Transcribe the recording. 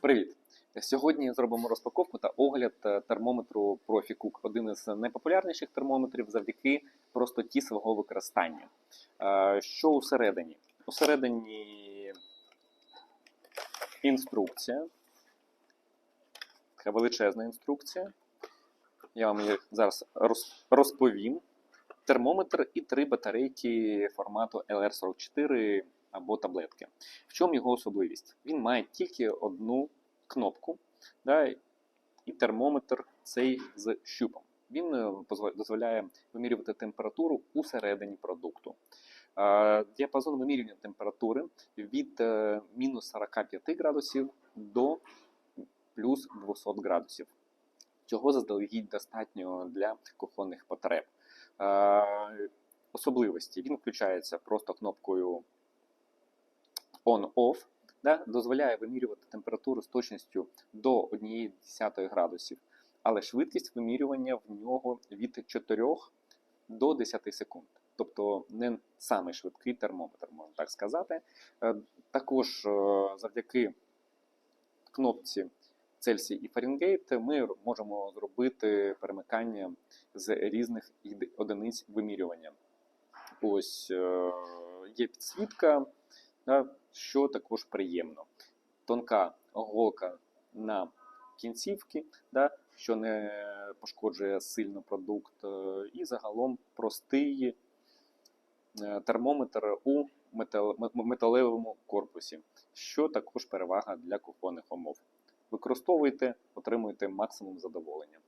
Привіт! Сьогодні зробимо розпаковку та огляд е, термометру ProfiCook, один із найпопулярніших термометрів завдяки простоті свого використання. Е, Що усередині? Усередині інструкція. Така величезна інструкція. Я вам її зараз розповім. Термометр і три батарейки формату LR44 або таблетки. В чому його особливість? Він має тільки одну кнопку, да, і термометр цей з щупом. Він е, дозволяє вимірювати температуру усередині продукту. Діапазон вимірювання температури від е, мінус 45 градусів до плюс 200 градусів. Чого заздалегідь достатньо для кухонних потреб. Особливості він включається просто кнопкою on-off, да, дозволяє вимірювати температуру з точністю до 1,1 градусів, але швидкість вимірювання в нього від 4 до 10 секунд. Тобто не самий швидкий термометр, можна так сказати. Е, Також е, завдяки кнопці Цельсій і Фаренгейт ми можемо зробити перемикання з різних одиниць вимірювання. Ось е, є підсвітка, що також приємно. Тонка голка на кінцівки, да, що не пошкоджує сильно продукт, е, і загалом простий е, термометр у металевому корпусі, що також перевага для кухонних умов. Використовуйте, отримуйте максимум задоволення.